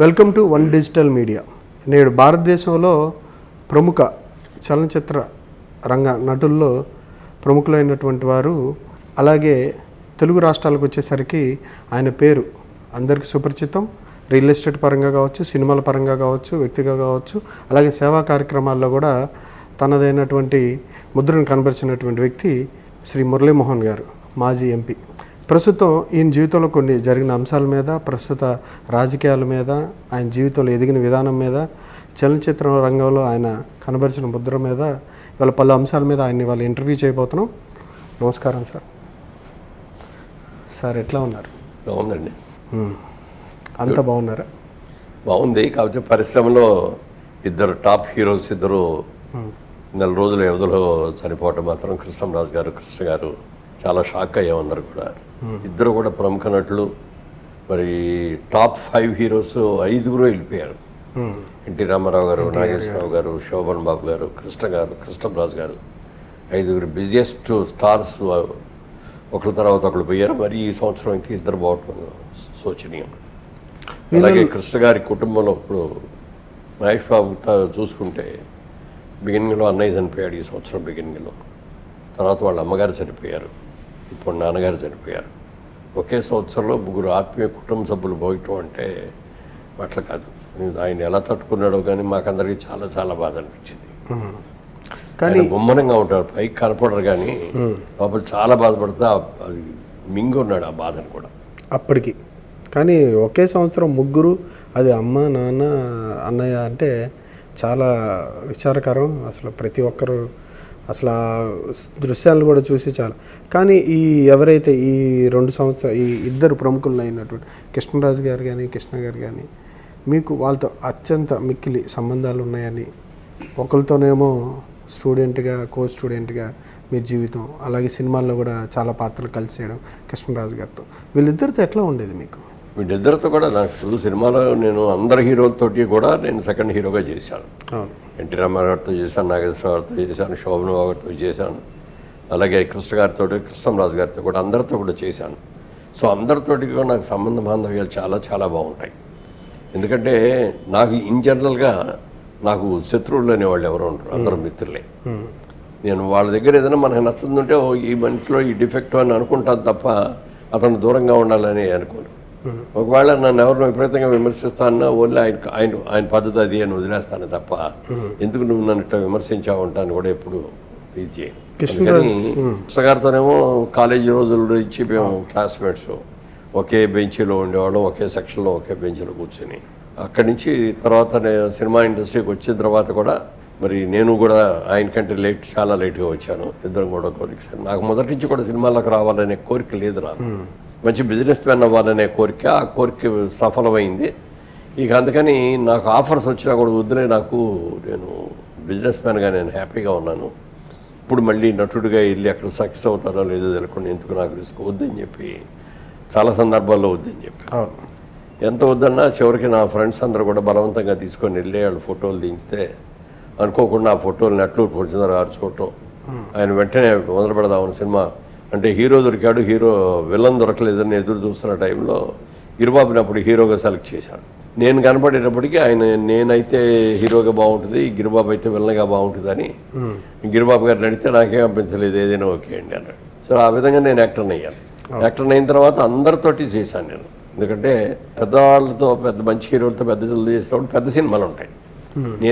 Welcome to one digital media. నేడు భారతదేశంలో ప్రముఖ చలనచిత్ర రంగ నటుల్లో ప్రముఖులైనటువంటి వారు అలాగే తెలుగు రాష్ట్రాలకు వచ్చేసరికి ఆయన పేరు అందరికీ సుపరిచితం. రియల్ ఎస్టేట్ పరంగా కావచ్చు సినిమాల పరంగా కావచ్చు వ్యక్తిగా కావచ్చు అలాగే సేవా కార్యక్రమాల్లో కూడా తనదైనటువంటి ముద్రను కనబరిచినటువంటి వ్యక్తి శ్రీ మురళీమోహన్ గారు మాజీ ఎంపీ. ప్రస్తుతం ఈయన జీవితంలో కొన్ని జరిగిన అంశాల మీద ప్రస్తుత రాజకీయాల మీద ఆయన జీవితంలో ఎదిగిన విధానం మీద చలనచిత్ర రంగంలో ఆయన కనబరిచిన ముద్ర మీద ఇవాళ పలు అంశాల మీద ఆయన్ని వాళ్ళు ఇంటర్వ్యూ చేయబోతున్నాం. నమస్కారం సార్. సార్ ఎట్లా ఉన్నారు? బాగుందండి. అంతా బాగున్నారా? బాగుంది. కాకపోతే పరిశ్రమలో ఇద్దరు టాప్ హీరోస్ ఇద్దరు. నెల రోజుల వ్యవధిలో చనిపోవటం మాత్రం కృష్ణరాజు గారు కృష్ణ గారు చాలా షాక్ అయ్యాం అందరు కూడా. ఇద్దరు కూడా ప్రముఖ నటులు. మరి టాప్ ఫైవ్ హీరోస్ ఐదుగురు వెళ్ళిపోయారు. ఎన్టీ రామారావు గారు నాగేశ్వరరావు గారు శోభన్ బాబు గారు కృష్ణ గారు కృష్ణరాజు గారు. ఐదుగురు బిజియెస్ట్ స్టార్స్ ఒకరి తర్వాత ఒకరు పోయారు. మరి ఈ సంవత్సరం ఇంకా ఇద్దరు పోవటం శోచనీయం. అలాగే కృష్ణ గారి కుటుంబంలో ఇప్పుడు మహేష్ బాబు చూసుకుంటే బిగినింగ్లో అన్నయ్య చనిపోయాడు ఈ సంవత్సరం బిగినింగ్లో తర్వాత వాళ్ళ అమ్మగారు చనిపోయారు. ఇప్పుడు నాన్నగారు చనిపోయారు. ఒకే సంవత్సరంలో ముగ్గురు ఆత్మీయ కుటుంబ సభ్యులు పోయటం అంటే అట్లా కాదు. ఆయన ఎలా తట్టుకున్నాడో కానీ మాకందరికీ చాలా చాలా బాధ అనిపించింది. కానీ గుమ్మనంగా ఉంటారు పైకి కనపడరు కానీ లోపల చాలా బాధపడితే అది మింగున్నాడు ఆ బాధను కూడా. అప్పటికి. కానీ ఒకే సంవత్సరం ముగ్గురు అది అమ్మ నాన్న అన్నయ్య అంటే చాలా విచారకరం. అసలు ప్రతి ఒక్కరు అసలు ఆ దృశ్యాలను కూడా చూసి చాలా. కానీ ఈ ఎవరైతే ఈ రెండు సంవత్సరాలు ఈ ఇద్దరు ప్రముఖులు అయినటువంటి కృష్ణరాజు గారు కానీ కృష్ణ గారు కానీ మీకు వాళ్ళతో అత్యంత మిక్కిలి సంబంధాలు ఉన్నాయని ఒకరితోనేమో స్టూడెంట్గా కో స్టూడెంట్గా మీ జీవితం అలాగే సినిమాల్లో కూడా చాలా పాత్రలు కలిసి చేయడం కృష్ణరాజు గారితో. వీళ్ళిద్దరితో ఎట్లా ఉండేది మీకు? వీళ్ళిద్దరితో కూడా నాకు సినిమాలో నేను అందరి హీరోలతోటి కూడా నేను సెకండ్ హీరోగా చేశాను. అవును. ఎన్టీ రామారావు గారితో చేశాను నాగేశ్వర గారితో చేశాను శోభన గారితో చేశాను. అలాగే కృష్ణ గారితో కృష్ణరాజు గారితో కూడా అందరితో కూడా చేశాను. సో అందరితోటి కూడా నాకు సంబంధ బాంధవ్యాలు చాలా చాలా బాగుంటాయి. ఎందుకంటే నాకు ఇన్ జనరల్గా నాకు శత్రువులు అనేవాళ్ళు ఎవరు ఉంటారు అందరూ మిత్రులే. నేను వాళ్ళ దగ్గర ఏదైనా మనకు నచ్చుతుంటే ఓ ఈ మనిషిలో ఈ డిఫెక్ట్ అని అనుకుంటాను తప్ప అతను దూరంగా ఉండాలని అనుకోను. ఒకవేళ నన్ను ఎవరిని విపరీతంగా విమర్శిస్తానన్నా ఓన్లీ ఆయన ఆయన ఆయన పద్ధతి అది అని వదిలేస్తాను తప్ప. ఎందుకు నువ్వు నన్ను ఇట్లా విమర్శించావు అంటాను కూడా ఎప్పుడు ఇది చేయను అందుకని కృష్ణ గారితోనేమో కాలేజీ రోజుల నుంచి మేము క్లాస్మేట్స్ ఒకే బెంచీలో ఉండేవాళ్ళం ఒకే సెక్షన్లో ఒకే బెంచ్లో కూర్చొని. అక్కడి నుంచి తర్వాత సినిమా ఇండస్ట్రీకి వచ్చిన తర్వాత కూడా మరి నేను కూడా ఆయన కంటే లేట్ చాలా లేట్గా వచ్చాను. ఇద్దరం కూడా కోరిక నాకు మొదటి నుంచి కూడా సినిమాలకు రావాలనే కోరిక లేదు నాకు. మంచి బిజినెస్ మ్యాన్ అవ్వాలనే కోరిక ఆ కోరిక సఫలమైంది. ఇక అందుకని నాకు ఆఫర్స్ వచ్చినా కూడా వద్దులే నాకు నేను బిజినెస్ మ్యాన్గా నేను హ్యాపీగా ఉన్నాను. ఇప్పుడు మళ్ళీ నటుడిగా వెళ్ళి అక్కడ సక్సెస్ అవుతారో లేదో తెలియకుండా ఎందుకు నాకు రిస్క్ వద్దని చెప్పి చాలా సందర్భాల్లో వద్దని చెప్పి ఎంత వద్దన్నా చివరికి నా ఫ్రెండ్స్ అందరూ కూడా బలవంతంగా తీసుకొని వెళ్ళి వాళ్ళు ఫోటోలు దించితే అనుకోకుండా ఆ ఫోటోలు నెట్లు పొడిచిందరు ఆర్చుకోవటం ఆయన వెంటనే మొదలు పెడదామని సినిమా అంటే హీరో దొరికాడు హీరో విలన్ దొరకలేదని ఎదురు చూస్తున్న టైంలో గిరిబాబుని అప్పుడు హీరోగా సెలెక్ట్ చేశాడు. నేను కనపడేటప్పటికీ ఆయన నేనైతే హీరోగా బాగుంటుంది గిరిబాబు అయితే విలన్గా బాగుంటుందని గిరిబాబు గారిని అడిగితే నాకేం అనిపించలేదు ఏదైనా ఓకే అండి అన్నాడు. సో ఆ విధంగా నేను యాక్టర్ని అయ్యాను. యాక్టర్ని అయిన తర్వాత అందరితోటి చేశాను నేను. ఎందుకంటే పెద్దవాళ్ళతో పెద్ద మంచి హీరోలతో పెద్ద చేసినప్పుడు పెద్ద సినిమాలు ఉంటాయి. నేను